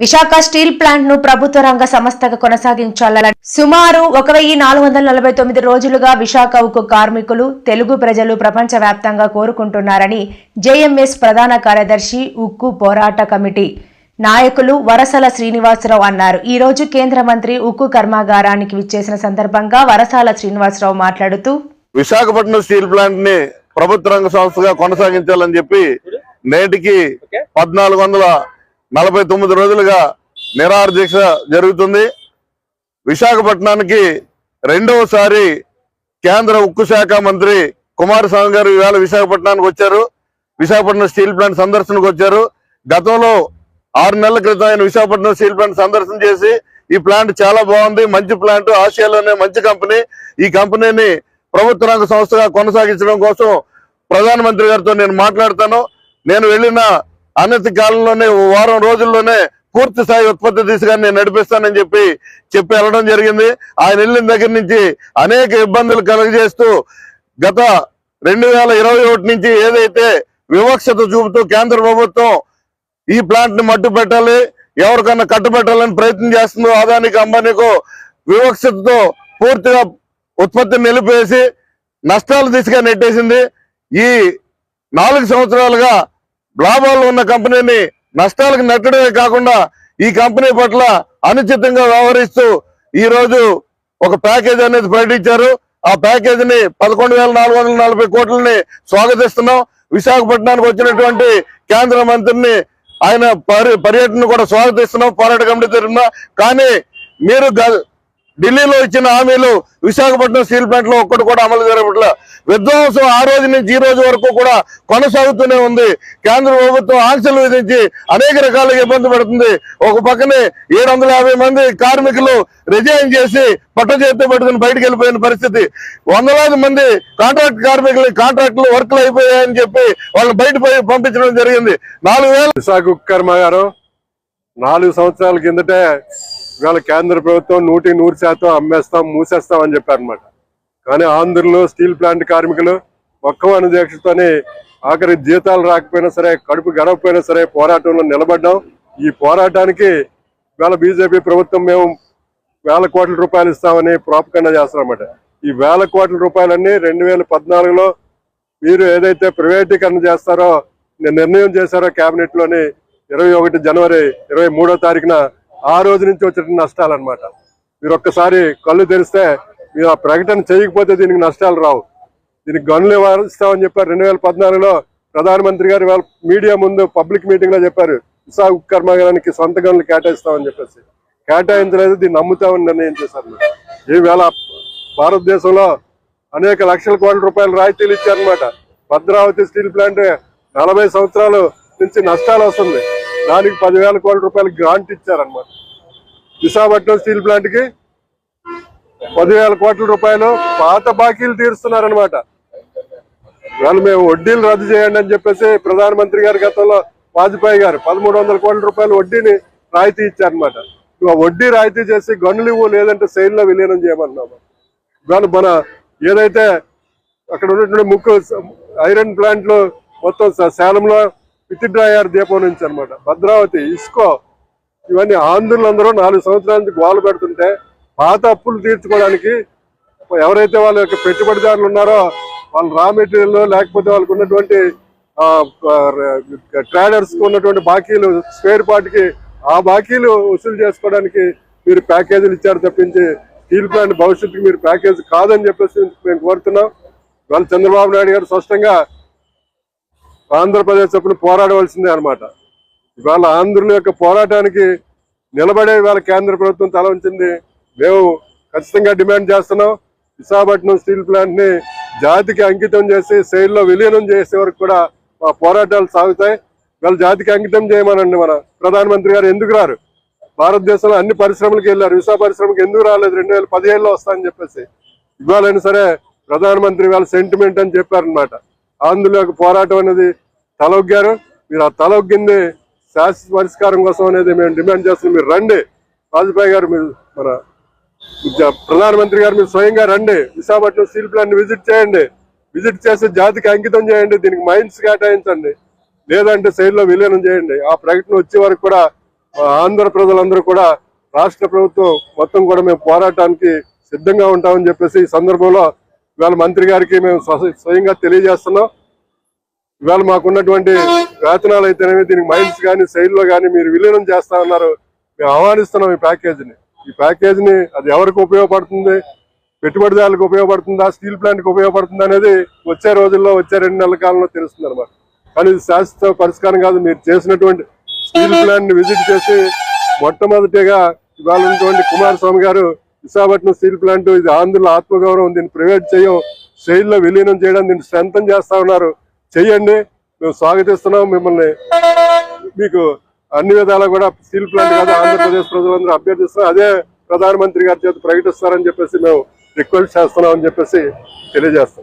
Visakha steel ప్లాంట్ను ప్రభుత్వ రంగ సంస్థగా కొనసాగించాలని సుమారు ఒక వెయ్యి నాలుగు వందల నలభై తొమ్మిది రోజులుగా విశాఖ ఉక్కు కార్మికులు తెలుగు ప్రజలు ప్రపంచ వ్యాప్తంగా కోరుకుంటున్నారని జేఎంఎస్ ప్రధాన కార్యదర్శి ఉక్కు పోరాట కమిటీ నాయకులు వరసల శ్రీనివాసరావు అన్నారు. ఈ రోజు కేంద్ర మంత్రి ఉక్కు కర్మాగారానికి విచ్చేసిన సందర్భంగా వరసాల శ్రీనివాసరావు మాట్లాడుతూ విశాఖపట్నం స్టీల్ ప్లాంట్ని ప్రభుత్వ రంగ సంస్థగా కొనసాగించాలని చెప్పి నేటికి పద్నాలుగు వందల నలభై తొమ్మిది రోజులుగా నిరాహార దీక్ష జరుగుతుంది. విశాఖపట్నానికి రెండవసారి కేంద్ర ఉక్కు శాఖ మంత్రి కుమారస్వామి గారు ఈవేళ విశాఖపట్నానికి వచ్చారు. విశాఖపట్నం స్టీల్ ప్లాంట్ సందర్శనకు వచ్చారు. గతంలో ఆరు నెలల క్రితం ఆయన విశాఖపట్నం స్టీల్ ప్లాంట్ సందర్శన చేసి ఈ ప్లాంట్ చాలా బాగుంది. మంచి ప్లాంట్ ఆసియాలోనే మంచి కంపెనీ. ఈ కంపెనీని ప్రభుత్వ రంగ సంస్థగా కొనసాగించడం కోసం ప్రధానమంత్రి గారితో నేను మాట్లాడతాను. నేను వెళ్ళిన అనతి కాలంలోనే వారం రోజుల్లోనే పూర్తి స్థాయి ఉత్పత్తి దిశగా నేను నడిపిస్తానని చెప్పి చెప్పి వెళ్ళడం జరిగింది. ఆయన వెళ్ళిన దగ్గర నుంచి అనేక ఇబ్బందులు కలుగజేస్తూ గత రెండు వేల ఇరవై ఒకటి నుంచి ఏదైతే వివక్షత చూపుతూ కేంద్ర ప్రభుత్వం ఈ ప్లాంట్ని మట్టు పెట్టాలి ఎవరికన్నా కట్టుబెట్టాలని ప్రయత్నం చేస్తుందో అదానికి అంబానీకు వివక్షతతో పూర్తిగా ఉత్పత్తిని నిలిపేసి నష్టాల దిశగా నెట్టేసింది. ఈ నాలుగు సంవత్సరాలుగా లాభాలు ఉన్న కంపెనీని నష్టాలకు నెట్టడమే కాకుండా ఈ కంపెనీ పట్ల అనుచితంగా వ్యవహరిస్తూ ఈ రోజు ఒక ప్యాకేజ్ అనేది ప్రకటించారు. ఆ ప్యాకేజ్ని పదకొండు వేల నాలుగు వందల నలభై కోట్లని స్వాగతిస్తున్నాం. విశాఖపట్నానికి వచ్చినటువంటి కేంద్ర మంత్రిని ఆయన పర్య పర్యటన కూడా స్వాగతిస్తున్నాం. పోరాట కమిటీ తరఫున. కానీ మీరు ఢిల్లీలో ఇచ్చిన హామీలు విశాఖపట్నం స్టీల్ ప్లాంట్లో ఒక్కటి కూడా అమలు జరగట్ల. విధ్వంసం ఆ రోజు నుంచి ఈ రోజు వరకు కూడా కొనసాగుతూనే ఉంది. కేంద్ర ప్రభుత్వం ఆంక్షలు విధించి అనేక రకాలుగా ఇబ్బంది పెడుతుంది. ఒక పక్కనే ఏడు వందల యాభై మంది కార్మికులు రిజైన్ చేసి పట్ట చేతి పట్టుకుని బయటకు వెళ్ళిపోయిన పరిస్థితి. వందలాది మంది కాంట్రాక్ట్ కార్మికులు కాంట్రాక్టులు వర్క్లు అయిపోయాయని చెప్పి వాళ్ళని బయట పంపించడం జరిగింది. నాలుగు వేల విశాఖ ఉక్కు గారు నాలుగు సంవత్సరాల కిందటే ఇవాళ కేంద్ర ప్రభుత్వం నూటికి నూరు శాతం అమ్మేస్తాం మూసేస్తాం అని చెప్పారనమాట కానీ ఆంధ్రలో స్టీల్ ప్లాంట్ కార్మికులు మొక్కవన అనుదీక్షతోనే ఆఖరి జీతాలు రాకపోయినా సరే కడుపు గడవకపోయినా సరే పోరాటంలో నిలబడ్డాం. ఈ పోరాటానికి ఇవాళ బీజేపీ ప్రభుత్వం మేము వేల కోట్ల రూపాయలు ఇస్తామని ప్రాపకండా చేస్తారన్నమాట. ఈ వేల కోట్ల రూపాయలన్నీ రెండు వేల పద్నాలుగులో మీరు ఏదైతే ప్రైవేటీకరణ చేస్తారో నిర్ణయం చేశారో కేబినెట్లోని ఇరవై ఒకటి జనవరి ఇరవై మూడో తారీఖున ఆ రోజు నుంచి వచ్చిన నష్టాలు అనమాట మీరు ఒక్కసారి కళ్ళు తెరిస్తే మీరు ఆ ప్రకటన చేయకపోతే దీనికి నష్టాలు రావు. దీనికి గనులు ఇస్తామని చెప్పారు. రెండు వేల పద్నాలుగులో ప్రధానమంత్రి గారు మీడియా ముందు పబ్లిక్ మీటింగ్లో చెప్పారు విశాఖ కర్మాగారానికి సొంత గనులు కేటాయిస్తామని చెప్పేసి. కేటాయించలేదు దీన్ని నమ్ముతామని నిర్ణయం చేశారు ఈవేళ భారతదేశంలో అనేక లక్షల కోట్ల రూపాయల రాయితీలు ఇచ్చారనమాట భద్రావతి స్టీల్ ప్లాంట్ నలభై సంవత్సరాలు నుంచి నష్టాలు వస్తుంది. దానికి పదివేల కోట్ల రూపాయలు గ్రాంట్ ఇచ్చారనమాట విశాఖపట్నం స్టీల్ ప్లాంట్కి పదివేల కోట్ల రూపాయలు పాత బాకీలు తీరుస్తున్నారనమాట వాళ్ళు మేము వడ్డీలు రద్దు చేయండి అని చెప్పేసి ప్రధానమంత్రి గారి గతంలో వాజ్పేయి గారు పదమూడు వందల కోట్ల రూపాయలు వడ్డీని రాయితీ ఇచ్చారనమాట ఇక వడ్డీ రాయితీ చేసి గనులు ఇవ్వు లేదంటే శైలిలో విలీనం చేయమన్నాము. ఇవాళ మన ఏదైతే అక్కడ ఉన్నటువంటి ముక్కు ఐరన్ ప్లాంట్లు మొత్తం స- సేలంలో విత్డ్రా డ్రాయర్ దీపం నుంచి అనమాట భద్రావతి ఇస్కో ఇవన్నీ ఆంధ్రులందరూ నాలుగు సంవత్సరాల నుంచి గోలు పెడుతుంటే పాత అప్పులు తీర్చుకోవడానికి ఎవరైతే వాళ్ళ యొక్క పెట్టుబడిదారులు ఉన్నారో వాళ్ళ రా మెటీరియల్ లేకపోతే వాళ్ళకు ఉన్నటువంటి ట్రేడర్స్కు ఉన్నటువంటి బాకీలు స్పేర్ పార్ట్కి ఆ బాకీలు వసూలు చేసుకోవడానికి మీరు ప్యాకేజీలు ఇచ్చారు తప్పించి స్టీల్ ప్లాంట్ భవిష్యత్తుకి మీరు ప్యాకేజ్ కాదని చెప్పేసి మేము కోరుతున్నాం. ఇవాళ చంద్రబాబు నాయుడు గారు స్పష్టంగా ఆంధ్రప్రదేశ్ తప్పున పోరాడవలసిందే అన్నమాట. ఇవాళ ఆంధ్రుల యొక్క పోరాటానికి నిలబడే ఇవాళ కేంద్ర ప్రభుత్వం తల ఉంచింది మేము ఖచ్చితంగా డిమాండ్ చేస్తున్నాం. విశాఖపట్నం స్టీల్ ప్లాంట్ని జాతికి అంకితం చేసి శైలిలో విలీనం చేసే వరకు కూడా మా పోరాటాలు సాగుతాయి. ఇవాళ జాతికి అంకితం చేయమనండి మన ప్రధానమంత్రి గారు. ఎందుకు రారు? భారతదేశంలో అన్ని పరిశ్రమలకు వెళ్ళారు. విశాఖ పరిశ్రమకి ఎందుకు రాలేదు? రెండు వేల పదిహేడులో వస్తాయని చెప్పేసి. ఇవాళైనా సరే ప్రధానమంత్రి వాళ్ళ సెంటిమెంట్ అని చెప్పారనమాట ఆంధ్రుల పోరాటం అనేది తలొగ్గారు. మీరు ఆ తలొగ్గింది శాశ్వత పరిష్కారం కోసం అనేది మేము డిమాండ్ చేస్తున్నాం. మీరు రండి. వాజ్పేయి గారు మీరు మన ప్రధానమంత్రి గారు మీరు స్వయంగా రండి. విశాఖపట్నం స్టీల్ ప్లాంట్ విజిట్ చేయండి. విజిట్ చేసి జాతికి అంకితం చేయండి. దీనికి మైండ్స్ కేటాయించండి. లేదంటే శైలిలో విలీనం చేయండి. ఆ ప్రకటన వచ్చే వరకు కూడా ఆంధ్ర ప్రజలందరూ కూడా రాష్ట్ర ప్రభుత్వం మొత్తం కూడా మేము పోరాటానికి సిద్ధంగా ఉంటామని చెప్పేసి ఈ సందర్భంలో ఇవాళ మంత్రి గారికి మేము స్వయంగా తెలియజేస్తున్నాం. ఇవాళ మాకున్నటువంటి వేతనాలు అయితేనేమి దీనికి మైల్స్ కానీ సైడ్లో కానీ మీరు విలీనం చేస్తా ఉన్నారు మేము ఆహ్వానిస్తున్నాం ఈ ప్యాకేజీని. ఈ ప్యాకేజీని అది ఎవరికి ఉపయోగపడుతుంది? పెట్టుబడిదారులకు ఉపయోగపడుతుందా? స్టీల్ ప్లాంట్కి ఉపయోగపడుతుందా అనేది వచ్చే రోజుల్లో వచ్చే రెండు నెలల కాలంలో తెలుస్తుంది అనమాట కానీ ఇది శాశ్వత పరిష్కారం కాదు. మీరు చేసినటువంటి స్టీల్ ప్లాంట్ని విజిట్ చేసి మొట్టమొదటిగా ఇవాళ ఉన్నటువంటి కుమారస్వామి గారు విశాఖపట్నం స్టీల్ ప్లాంట్ ఇది ఆంధ్రుల ఆత్మగౌరవం దీన్ని ప్రైవేట్ చేయం స్టైల్లో విలీనం చేయడం దీన్ని స్ట్రెంథన్ చేస్తా ఉన్నారు. చెయ్యండి మేము స్వాగతిస్తున్నాం. మిమ్మల్ని మీకు అన్ని విధాలా కూడా స్టీల్ ప్లాంట్ కాదు ఆంధ్రప్రదేశ్ ప్రజలందరూ అభ్యర్థిస్తున్నాం అదే ప్రధానమంత్రి గారి చేత ప్రకటిస్తారని చెప్పేసి మేము రిక్వెస్ట్ చేస్తున్నాం అని చెప్పేసి తెలియజేస్తాం.